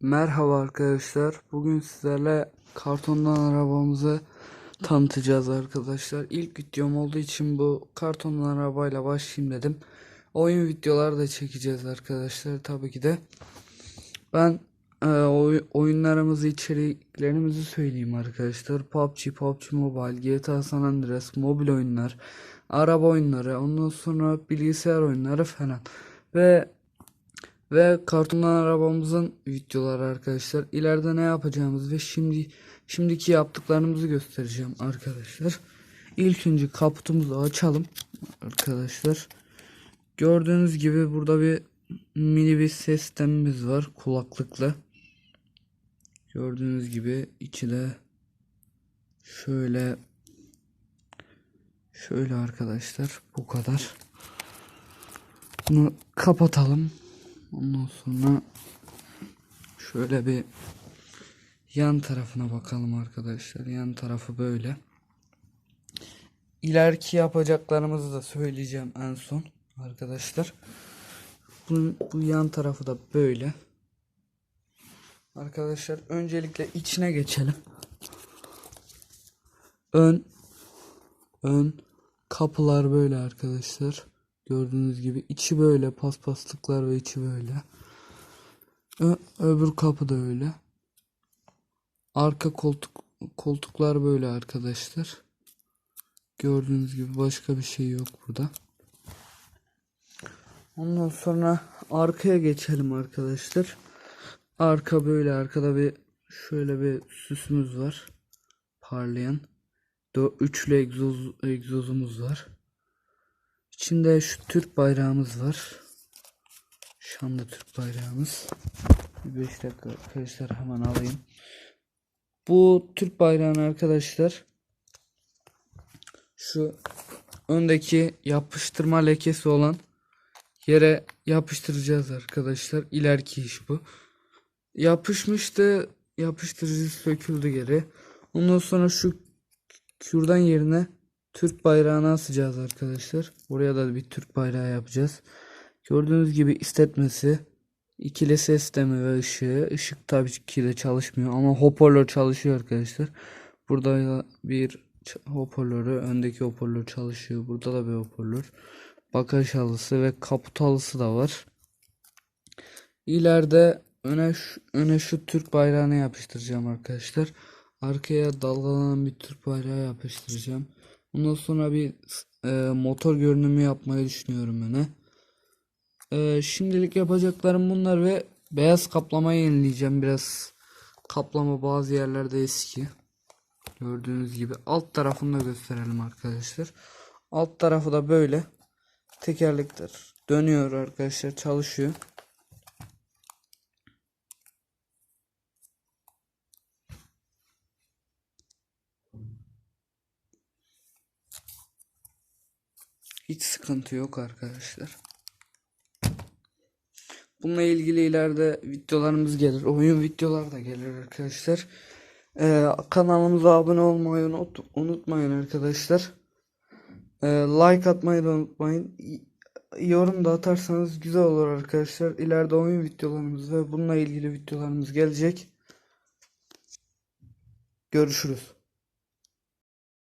Merhaba arkadaşlar. Bugün sizlerle kartondan arabamızı tanıtacağız arkadaşlar. İlk videom olduğu için bu kartondan arabayla başlayayım dedim. Oyun videoları da çekeceğiz arkadaşlar tabii ki de. Ben e, oy- oyunlarımızı, içeriklerimizi söyleyeyim arkadaşlar. PUBG, PUBG Mobile, GTA San Andreas, mobil oyunlar, araba oyunları, ondan sonra bilgisayar oyunları falan. Ve ve kartondan arabamızın videoları arkadaşlar. İleride ne yapacağımız ve şimdi şimdiki yaptıklarımızı göstereceğim arkadaşlar. İlk önce kaputumuzu açalım arkadaşlar. Gördüğünüz gibi burada bir mini bir sistemimiz var kulaklıklı. Gördüğünüz gibi içi de şöyle şöyle arkadaşlar bu kadar. Bunu kapatalım. Ondan sonra şöyle bir yan tarafına bakalım arkadaşlar. Yan tarafı böyle. İleriki yapacaklarımızı da söyleyeceğim en son arkadaşlar. Bu, bu yan tarafı da böyle. Arkadaşlar öncelikle içine geçelim. Ön ön kapılar böyle arkadaşlar. Gördüğünüz gibi içi böyle paspaslıklar ve içi böyle. Ö- öbür kapı da öyle. Arka koltuk koltuklar böyle arkadaşlar. Gördüğünüz gibi başka bir şey yok burada. Ondan sonra arkaya geçelim arkadaşlar. Arka böyle arkada bir şöyle bir süsümüz var. Parlayan. Üçlü egzoz, egzozumuz var. İçinde şu Türk bayrağımız var. Şu anda Türk bayrağımız. Bir 5 dakika arkadaşlar hemen alayım. Bu Türk bayrağını arkadaşlar şu öndeki yapıştırma lekesi olan yere yapıştıracağız arkadaşlar. İleriki iş bu. Yapışmıştı. Yapıştırıcı söküldü geri. Ondan sonra şu kürdan yerine Türk bayrağını asacağız arkadaşlar. Buraya da bir Türk bayrağı yapacağız. Gördüğünüz gibi istetmesi, ikili ses sistemi ve ışığı. Işık tabii ki de çalışmıyor ama hoparlör çalışıyor arkadaşlar. Burada da bir hoparlörü, öndeki hoparlör çalışıyor. Burada da bir hoparlör. Bagaj halısı ve kaput halısı da var. İleride öne şu, öne şu Türk bayrağını yapıştıracağım arkadaşlar. Arkaya dalgalanan bir Türk bayrağı yapıştıracağım. Ondan sonra bir e, motor görünümü yapmayı düşünüyorum öne. E, şimdilik yapacaklarım bunlar ve beyaz kaplamayı yenileyeceğim. Biraz kaplama bazı yerlerde eski. Gördüğünüz gibi alt tarafını da gösterelim arkadaşlar. Alt tarafı da böyle. Tekerlekler dönüyor arkadaşlar çalışıyor. Hiç sıkıntı yok arkadaşlar. Bununla ilgili ileride videolarımız gelir. Oyun videolar da gelir arkadaşlar. Ee, kanalımıza abone olmayı unut, unutmayın arkadaşlar. Ee, like atmayı da unutmayın. Yorum da atarsanız güzel olur arkadaşlar. İleride oyun videolarımız ve bununla ilgili videolarımız gelecek. Görüşürüz.